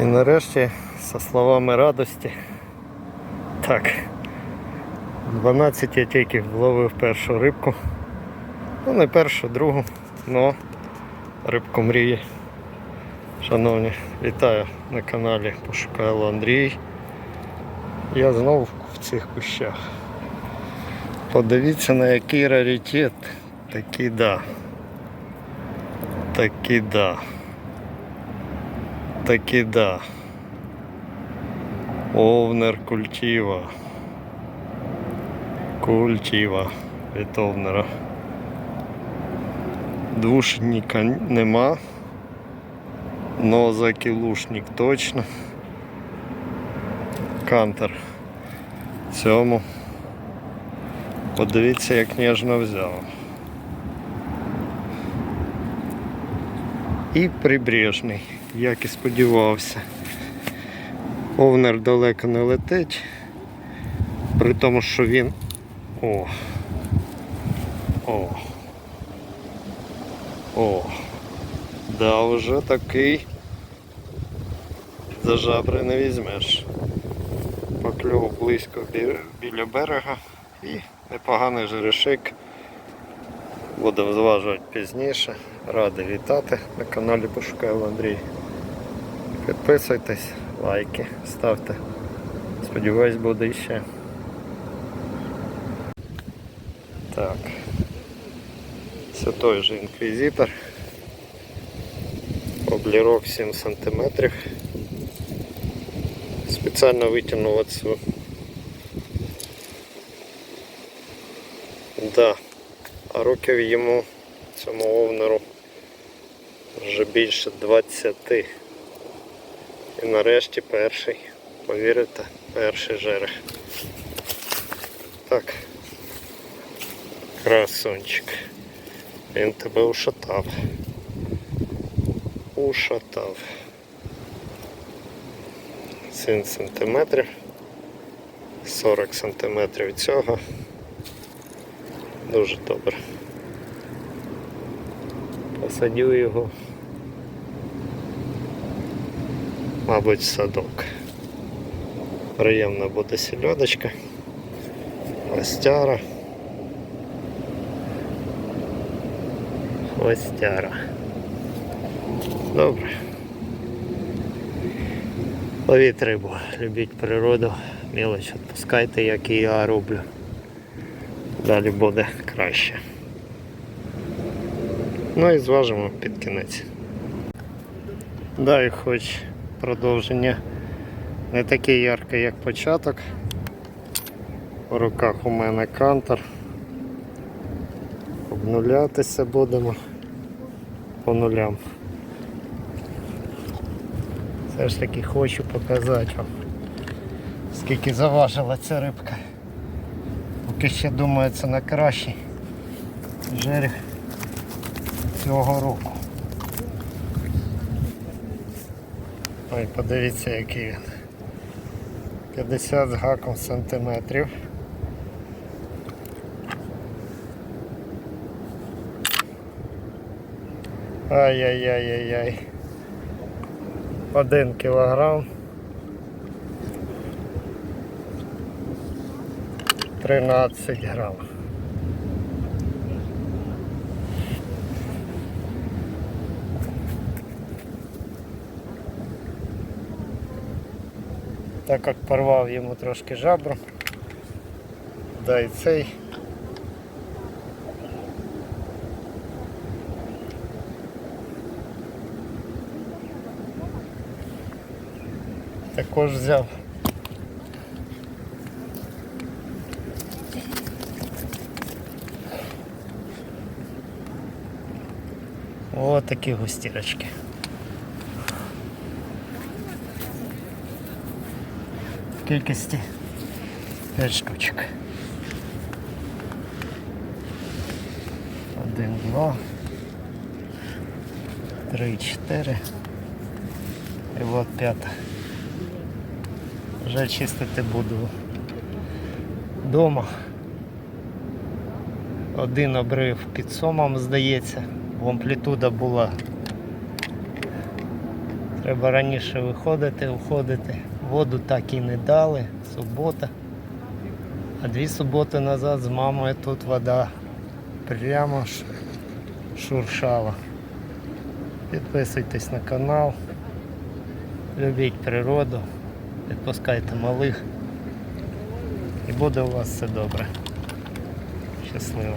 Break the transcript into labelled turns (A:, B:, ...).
A: І нарешті, за словами радості, так, 12 я тільки вловив першу рибку. Ну не першу, другу, но рибку мрії. Шановні, вітаю на каналі Пошукайло Андрій. Я знову в цих кущах. Подивіться на який раритет. Такі да. Такі да. Такі да. Овнер культіва. Культіва від овнера. Двушника нема. Но закілушник точно. Кантер. Цьому. Подивіться, як ніжно взяв. І прибрежний, як і сподівався. Овнер далеко не летить, при тому, що він... О! О! О! Да, вже такий за жабри не візьмеш. Покльов близько бі- біля берега і непоганий жерешик. Будемо зважувати пізніше. Радий вітати на каналі Пошукаю Андрій. Підписуйтесь, лайки ставте. Сподіваюсь, буде іще. Так. Це той же інквізитор. Облірок 7 см. Спеціально витягнув оцю. Да. А років йому цьому овнеру вже більше 20. І нарешті перший, повірите, перший жерех. Так. Красунчик. Він тебе ушатав. Ушатав. 7 сантиметрів. 40 сантиметрів цього. Дуже добре. Посадю його. Мабуть, в садок. Приємна буде сільодочка. Хвостяра. Хвостяра. Добре. Ловіть рибу, любіть природу, мілоч відпускайте, як і я роблю. Далі буде краще. Ну і зважимо під кінець. Дай хоч продовження не таке ярке, як початок. У руках у мене кантор. Обнулятися будемо по нулям. Все ж таки хочу показати вам, скільки заважила ця рибка. Поки ще думаю, це на кращий жерех цього року. Ой, подивіться який він. 50 з гаком сантиметрів. Ай-яй-яй-яй-яй. Один кілограм. 13 грам. Так як порвав йому трошки жабру, да і цей. Також взяв. Ось такі густірочки. Кількості 5 штучок. Один, два, три, чотири. І от п'ята. Вже чистити буду вдома. Один обрив під сомом, здається, бо амплітуда була Треба раніше виходити, уходити. Воду так і не дали. Субота. А дві суботи назад з мамою тут вода прямо шуршала. Підписуйтесь на канал. Любіть природу, відпускайте малих. І буде у вас все добре. Щасливо.